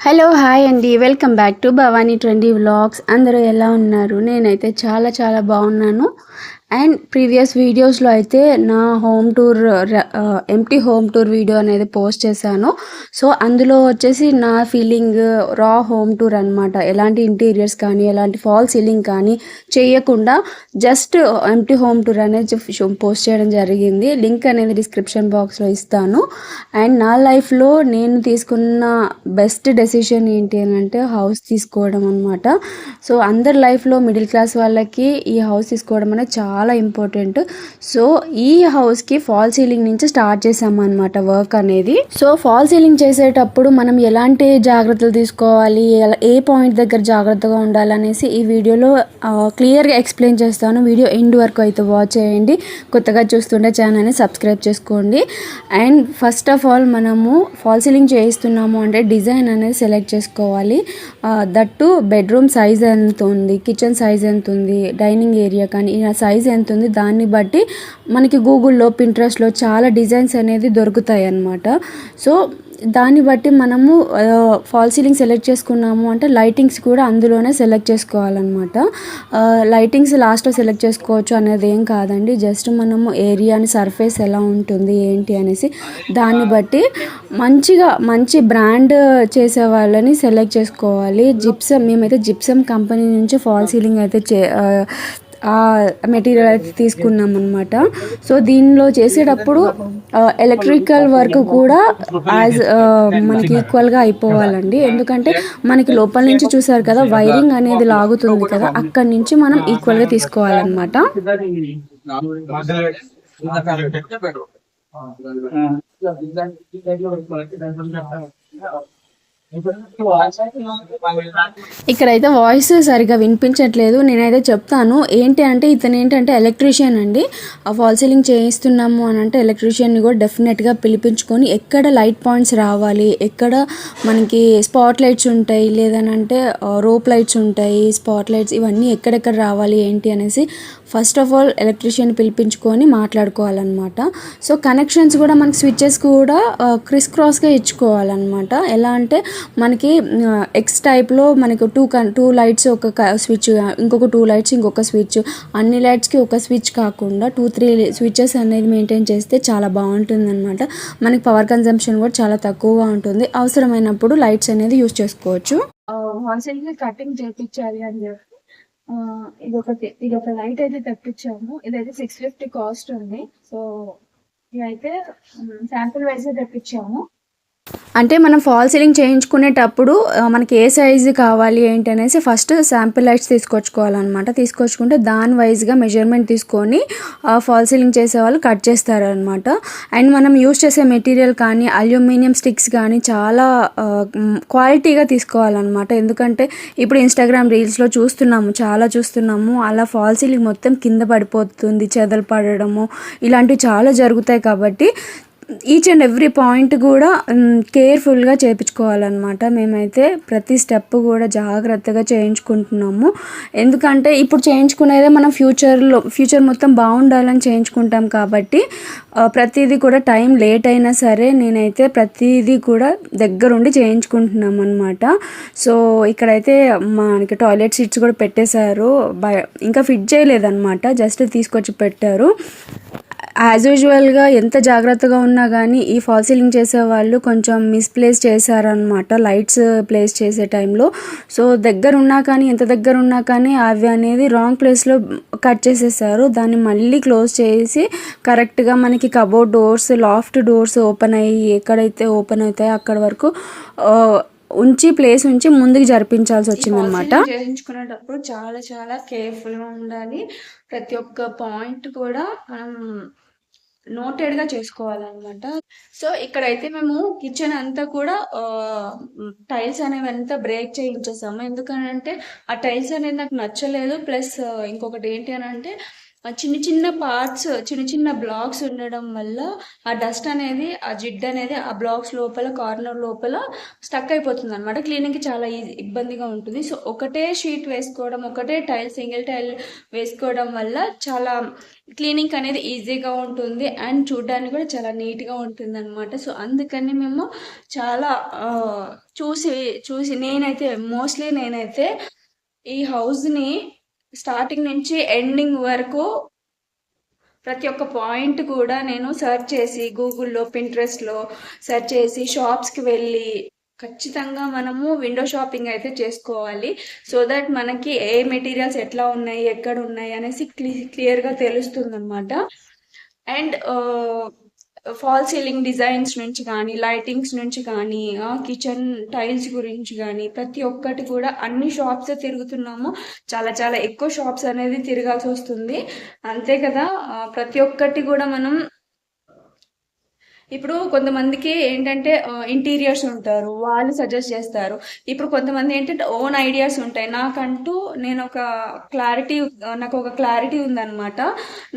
Hello hi అండి welcome back to Bhavani twenty vlogs అందరూ ఎలా ఉన్నారు? నేనైతే చాలా చాలా బాగున్నాను. అండ్ ప్రీవియస్ వీడియోస్లో అయితే నా home tour empty home tour video అనేది పోస్ట్ చేశాను. సో అందులో వచ్చేసి నా ఫీలింగ్ రా హోమ్ టూర్ అనమాట ఎలాంటి ఇంటీరియర్స్ కానీ ఎలాంటి ఫాల్ సీలింగ్ కానీ చేయకుండా జస్ట్ ఎంటీ హోమ్ టూర్ అనేది పోస్ట్ చేయడం జరిగింది. లింక్ అనేది డిస్క్రిప్షన్ బాక్స్లో ఇస్తాను. అండ్ నా లైఫ్లో నేను తీసుకున్న బెస్ట్ డెసిషన్ ఏంటి అని అంటే హౌస్ తీసుకోవడం అనమాట సో అందరి లైఫ్లో మిడిల్ క్లాస్ వాళ్ళకి ఈ హౌస్ తీసుకోవడం అనేది చాలా చాలా ఇంపార్టెంట్ సో ఈ హౌస్కి ఫాల్ సీలింగ్ నుంచి స్టార్ట్ చేసామన్నమాట వర్క్ అనేది. సో ఫాల్ సీలింగ్ చేసేటప్పుడు మనం ఎలాంటి జాగ్రత్తలు తీసుకోవాలి? ఏ పాయింట్ దగ్గర జాగ్రత్తగా ఉండాలనేసి ఈ వీడియోలో క్లియర్గా ఎక్స్ప్లెయిన్ చేస్తాను. వీడియో ఎండ్ వరకు అయితే వాచ్ చేయండి. కొత్తగా చూస్తుంటే ఛానల్ని సబ్స్క్రైబ్ చేసుకోండి. అండ్ ఫస్ట్ ఆఫ్ ఆల్ మనము ఫాల్ సీలింగ్ చేయిస్తున్నాము అంటే డిజైన్ అనేది సెలెక్ట్ చేసుకోవాలి. దట్టు బెడ్రూమ్ సైజ్ ఎంత ఉంది కిచెన్ సైజ్ ఎంత ఉంది డైనింగ్ ఏరియా కానీ సైజ్ ఎంత ఉంది దాన్ని బట్టి మనకి గూగుల్లో పింట్రెస్ట్లో చాలా డిజైన్స్ అనేది దొరుకుతాయి అన్నమాట సో దాన్ని బట్టి మనము ఫాల్ సీలింగ్ సెలెక్ట్ చేసుకున్నాము అంటే లైటింగ్స్ కూడా అందులోనే సెలెక్ట్ చేసుకోవాలన్నమాట. లైటింగ్స్ లాస్ట్లో సెలెక్ట్ చేసుకోవచ్చు అనేది ఏం కాదండి. జస్ట్ మనము ఏరియాని సర్ఫేస్ ఎలా ఉంటుంది ఏంటి అనేసి దాన్ని బట్టి మంచిగా మంచి బ్రాండ్ చేసే వాళ్ళని సెలెక్ట్ చేసుకోవాలి. జిప్సమ్ మేమైతే జిప్సమ్ కంపెనీ నుంచి ఫాల్ సీలింగ్ అయితే చే మెటీరియల్ అయితే తీసుకున్నాం అనమాట సో దీనిలో చేసేటప్పుడు ఎలక్ట్రికల్ వర్క్ కూడా యాజ్ మనకి ఈక్వల్గా అయిపోవాలండి. ఎందుకంటే మనకి లోపల నుంచి చూసారు కదా వైరింగ్ అనేది లాగుతుంది కదా అక్కడి నుంచి మనం ఈక్వల్గా తీసుకోవాలన్నమాట. ఇక్కడైతే వాయిస్ సరిగా వినిపించట్లేదు. నేనైతే చెప్తాను. ఏంటి అంటే ఇతను ఏంటంటే ఎలక్ట్రీషియన్ అండి. ఆ ఫాల్ సీలింగ్ చేయిస్తున్నాము అని అంటే ఎలక్ట్రీషియన్ని కూడా డెఫినెట్గా పిలిపించుకొని ఎక్కడ లైట్ పాయింట్స్ రావాలి ఎక్కడ మనకి స్పాట్ లైట్స్ ఉంటాయి లేదనంటే రోప్ లైట్స్ ఉంటాయి స్పాట్ లైట్స్ ఇవన్నీ ఎక్కడెక్కడ రావాలి ఏంటి అనేసి ఫస్ట్ ఆఫ్ ఆల్ ఎలక్ట్రీషియన్ పిలిపించుకొని మాట్లాడుకోవాలన్నమాట. సో కనెక్షన్స్ కూడా మనకి స్విచ్చెస్ కూడా క్రిస్ క్రాస్గా ఇచ్చుకోవాలన్నమాట. ఎలా అంటే మనకి ఎక్స్ టైప్లో మనకు టూ కన్ టూ లైట్స్ ఒక స్విచ్ ఇంకొక టూ లైట్స్ ఇంకొక స్విచ్ అన్ని లైట్స్కి ఒక స్విచ్ కాకుండా టూ త్రీ స్విచ్చెస్ అనేది మెయింటైన్ చేస్తే చాలా బాగుంటుందన్నమాట. మనకి పవర్ కన్జంప్షన్ కూడా చాలా తక్కువగా ఉంటుంది. అవసరమైనప్పుడు లైట్స్ అనేది యూస్ చేసుకోవచ్చు. హోల్సేల్ కటింగ్ చేపించాలి అని చెప్పి ఇది ఒకటి ఇది ఒక లైట్ అయితే తెప్పించాము. ఇదైతే సిక్స్ ఫిఫ్టీ కాస్ట్ ఉంది. సో ఇదైతే శాంపుల్ వైజ్ తెప్పించాము. అంటే మనం ఫాల్ సీలింగ్ చేయించుకునేటప్పుడు మనకి ఏ సైజు కావాలి ఏంటి అనేసి ఫస్ట్ శాంపిల్ లైట్స్ తీసుకొచ్చుకోవాలన్నమాట. తీసుకొచ్చుకుంటే దాని వైజ్గా మెజర్మెంట్ తీసుకొని ఫాల్ సీలింగ్ చేసే వాళ్ళు కట్ చేస్తారనమాట అండ్ మనం యూస్ చేసే మెటీరియల్ కానీ అల్యూమినియం స్టిక్స్ కానీ చాలా క్వాలిటీగా తీసుకోవాలన్నమాట. ఎందుకంటే ఇప్పుడు ఇన్స్టాగ్రామ్ రీల్స్లో చూస్తున్నాము చాలా చూస్తున్నాము అలా ఫాల్ సీలింగ్ మొత్తం కింద పడిపోతుంది చెదలు పడడము ఇలాంటివి చాలా జరుగుతాయి కాబట్టి ఈచ్ అండ్ ఎవ్రీ పాయింట్ కూడా కేర్ఫుల్గా చేయించుకోవాలన్నమాట మేమైతే ప్రతి స్టెప్ కూడా జాగ్రత్తగా చేయించుకుంటున్నాము. ఎందుకంటే ఇప్పుడు చేయించుకునేదే మనం ఫ్యూచర్లో ఫ్యూచర్ మొత్తం బాగుండాలని చేయించుకుంటాం కాబట్టి ప్రతిదీ కూడా టైం లేట్ అయినా సరే నేనైతే ప్రతిదీ కూడా దగ్గరుండి చేయించుకుంటున్నాం అనమాట సో ఇక్కడైతే మనకి టాయిలెట్ సీట్స్ కూడా పెట్టేశారు. ఇంకా ఫిట్ చేయలేదన్నమాట. జస్ట్ తీసుకొచ్చి పెట్టారు. యాజ్ యూజువల్గా ఎంత జాగ్రత్తగా ఉన్నా కానీ ఈ ఫాల్ సీలింగ్ చేసే వాళ్ళు కొంచెం మిస్ప్లేస్ చేశారనమాట లైట్స్ ప్లేస్ చేసే టైంలో సో దగ్గర ఉన్నా కానీ ఎంత దగ్గర ఉన్నా కానీ అవి అనేది రాంగ్ ప్లేస్లో కట్ చేసేసారు. దాన్ని మళ్ళీ క్లోజ్ చేసి కరెక్ట్గా మనకి cupboard doors loft doors open అయ్యి ఎక్కడైతే ఓపెన్ అవుతాయో అక్కడ వరకు ఉంచి ప్లేస్ ఉంచి ముందుకు జరిపించాల్సి వచ్చిందనమాట చేయించుకునేటప్పుడు చాలా చాలా కేర్ఫుల్గా ఉండాలి. ప్రతి ఒక్క పాయింట్ కూడా మనం నోటెడ్గా చేసుకోవాలన్నమాట. సో ఇక్కడైతే మేము కిచెన్ అంతా కూడా టైల్స్ అనేవి అంతా బ్రేక్ చేయించేసాము. ఎందుకనంటే ఆ టైల్స్ అనేది నాకు నచ్చలేదు. ప్లస్ ఇంకొకటి ఏంటి అని అంటే చిన్న చిన్న పార్ట్స్ చిన్న చిన్న బ్లాక్స్ ఉండడం వల్ల ఆ డస్ట్ అనేది ఆ జిడ్ అనేది ఆ బ్లాక్స్ లోపల కార్నర్ లోపల స్టక్ అయిపోతుంది అనమాట క్లీనింగ్కి చాలా ఈజీ ఇబ్బందిగా ఉంటుంది. సో ఒకటే షీట్ వేసుకోవడం ఒకటే టైల్ సింగిల్ టైల్ వేసుకోవడం వల్ల చాలా క్లీనింగ్ అనేది ఈజీగా ఉంటుంది అండ్ చూడడానికి కూడా చాలా నీట్గా ఉంటుంది అనమాట సో అందుకని మేము చాలా చూసి చూసి నేనైతే మోస్ట్లీ నేనైతే ఈ హౌస్ని స్టార్టింగ్ నుంచి ఎండింగ్ వరకు ప్రతి ఒక్క పాయింట్ కూడా నేను సెర్చ్ చేసి గూగుల్లో పింట్రెస్ట్లో సెర్చ్ చేసి షాప్స్కి వెళ్ళి ఖచ్చితంగా మనము విండో షాపింగ్ అయితే చేసుకోవాలి. సో దట్ మనకి ఏ మెటీరియల్స్ ఎట్లా ఉన్నాయి ఎక్కడ ఉన్నాయి అనేసి క్లి క్లియర్గా తెలుస్తుంది అనమాట అండ్ ఫాల్ సీలింగ్ డిజైన్స్ నుంచి కానీ లైటింగ్స్ నుంచి కానీ కిచెన్ టైల్స్ గురించి కానీ ప్రతి ఒక్కటి కూడా అన్ని షాప్స్ తిరుగుతున్నాము చాలా చాలా ఎక్కువ షాప్స్ అనేది తిరగాల్సి వస్తుంది. అంతే కదా? ప్రతి ఒక్కటి కూడా మనం ఇప్పుడు కొంతమందికి ఏంటంటే ఇంటీరియర్స్ ఉంటారు వాళ్ళు సజెస్ట్ చేస్తారు. ఇప్పుడు కొంతమంది ఏంటంటే ఓన్ ఐడియాస్ ఉంటాయి. నాకంటూ నేను ఒక క్లారిటీ నాకు ఒక క్లారిటీ ఉందన్నమాట.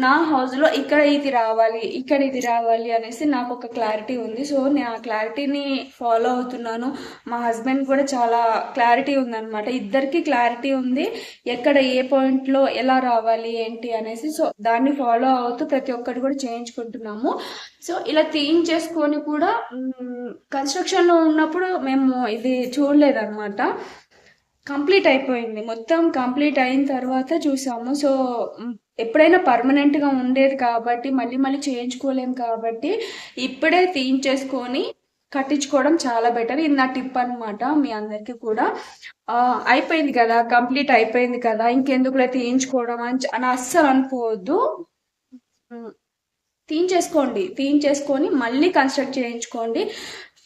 నా హౌస్లో ఇక్కడ ఇది రావాలి ఇక్కడ ఇది రావాలి అనేసి నాకు ఒక క్లారిటీ ఉంది. సో నేను ఆ క్లారిటీని ఫాలో అవుతున్నాను. మా హస్బెండ్ కూడా చాలా క్లారిటీ ఉందన్నమాట. ఇద్దరికి క్లారిటీ ఉంది. ఎక్కడ ఏ పాయింట్లో ఎలా రావాలి ఏంటి అనేసి సో దాన్ని ఫాలో అవుతూ ప్రతి ఒక్కటి కూడా చేయించుకుంటున్నాము. సో ఇలా చేసుకొని కూడా కన్స్ట్రక్షన్లో ఉన్నప్పుడు మేము ఇది చూడలేదన్నమాట. కంప్లీట్ అయిపోయింది. మొత్తం కంప్లీట్ అయిన తర్వాత చూసాము. సో ఎప్పుడైనా పర్మనెంట్గా ఉండేది కాబట్టి మళ్ళీ మళ్ళీ చేయించుకోలేం కాబట్టి ఇప్పుడే తీయించేసుకొని కట్టించుకోవడం చాలా బెటర్ ఇది నా టిప్ అనమాట మీ అందరికీ కూడా. అయిపోయింది కదా కంప్లీట్ అయిపోయింది కదా ఇంకెందుకులే తీయించుకోవడం అని అని అస్సలు అనుకోవద్దు. మ్, తీయించేసుకోండి చేసుకొని మళ్ళీ కన్స్ట్రక్ట్ చేయించుకోండి.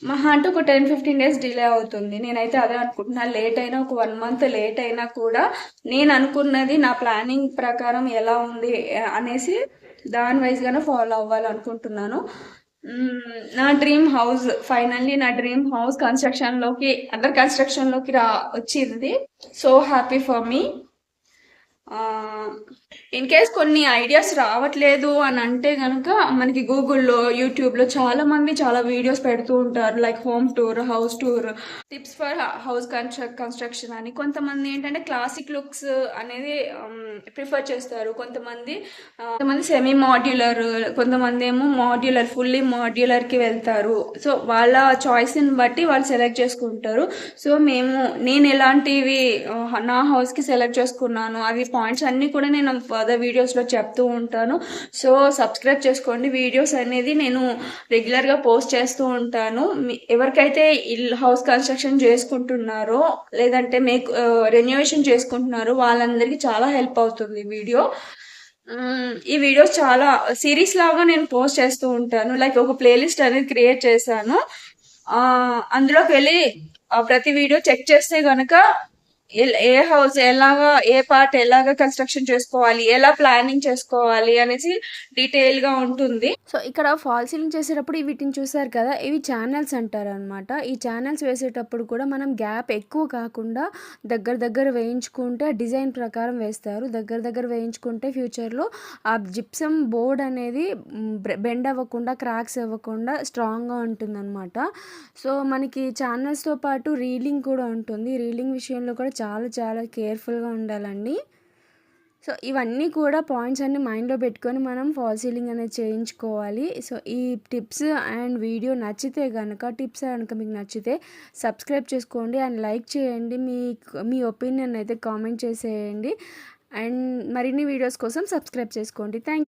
మహా అంటే ఒక టెన్ ఫిఫ్టీన్ డేస్ డిలే అవుతుంది. నేనైతే అదే అనుకుంటున్నా. లేట్ అయినా ఒక వన్ మంత్ లేట్ అయినా కూడా నేను అనుకున్నది నా ప్లానింగ్ ప్రకారం ఎలా ఉంది అనేసి దాని వైజ్గానే ఫాలో అవ్వాలనుకుంటున్నాను. నా డ్రీమ్ హౌస్ ఫైనల్లీ నా డ్రీమ్ హౌస్ కన్స్ట్రక్షన్లోకి అండర్ కన్స్ట్రక్షన్లోకి రా వచ్చింది. So happy for me in case కొన్ని ఐడియాస్ రావట్లేదు అని అంటే కనుక మనకి గూగుల్లో యూట్యూబ్లో చాలా మంది చాలా వీడియోస్ పెడుతూ ఉంటారు. Like home tour house tour tips for house construct construction అని. కొంతమంది ఏంటంటే క్లాసిక్ లుక్స్ అనేది um, ప్రిఫర్ చేస్తారు. కొంతమంది కొంతమంది సెమీ మాడ్యులర్ కొంతమంది ఏమో మాడ్యులర్ ఫుల్లీ మాడ్యులర్కి వెళ్తారు. సో వాళ్ళ చాయిస్ని బట్టి వాళ్ళు సెలెక్ట్ చేసుకుంటారు. సో మేము నేను ఎలాంటివి నా హౌస్కి సెలెక్ట్ చేసుకున్నాను అవి పాయింట్స్ అన్నీ కూడా నేను ఫర్దర్ వీడియోస్లో చెప్తూ ఉంటాను. సో సబ్స్క్రైబ్ చేసుకోండి. వీడియోస్ అనేది నేను రెగ్యులర్గా పోస్ట్ చేస్తూ ఉంటాను. ఎవరికైతే ఇల్ హౌస్ కన్స్ట్రక్షన్ చేసుకుంటున్నారో లేదంటే మేక్ రెన్యువేషన్ చేసుకుంటున్నారో వాళ్ళందరికీ చాలా హెల్ప్ అవుతుంది వీడియో ఈ వీడియోస్ చాలా సిరీస్ లాగా నేను పోస్ట్ చేస్తూ ఉంటాను. లైక్ ఒక ప్లేలిస్ట్ అనేది క్రియేట్ చేశాను. అందులోకి వెళ్ళి ఆ, ప్రతి వీడియో చెక్ చేస్తే కనుక ఏ హౌస్ ఎలాగా ఏ పార్ట్ ఎలాగా కన్స్ట్రక్షన్ చేసుకోవాలి ఎలా ప్లానింగ్ చేసుకోవాలి అనేసి డీటెయిల్గా ఉంటుంది. సో ఇక్కడ ఫాల్ సీలింగ్ చేసేటప్పుడు వీటిని చూసారు కదా ఇవి ఛానల్స్ అంటారు అనమాట ఈ ఛానల్స్ వేసేటప్పుడు కూడా మనం గ్యాప్ ఎక్కువ కాకుండా దగ్గర దగ్గర వేయించుకుంటే డిజైన్ ప్రకారం వేస్తారు. దగ్గర దగ్గర వేయించుకుంటే ఫ్యూచర్లో ఆ జిప్సం బోర్డ్ అనేది బెండ్ అవ్వకుండా క్రాక్స్ అవ్వకుండా స్ట్రాంగ్గా ఉంటుందన్నమాట. సో మనకి ఛానల్స్తో పాటు రీలింగ్ కూడా ఉంటుంది. రీలింగ్ విషయంలో కూడా చాలా చాలా కేర్ఫుల్గా ఉండాలండి. సో ఇవన్నీ కూడా పాయింట్స్ అన్ని మైండ్లో పెట్టుకొని మనం ఫాల్ సీలింగ్ అనేది చేయించుకోవాలి. సో ఈ టిప్స్ అండ్ వీడియో నచ్చితే కనుక టిప్స్ కనుక మీకు నచ్చితే సబ్స్క్రైబ్ చేసుకోండి అండ్ లైక్ చేయండి. మీ మీ ఒపీనియన్ అయితే కామెంట్ చేసేయండి. అండ్ మరిన్ని వీడియోస్ కోసం సబ్స్క్రైబ్ చేసుకోండి. థ్యాంక్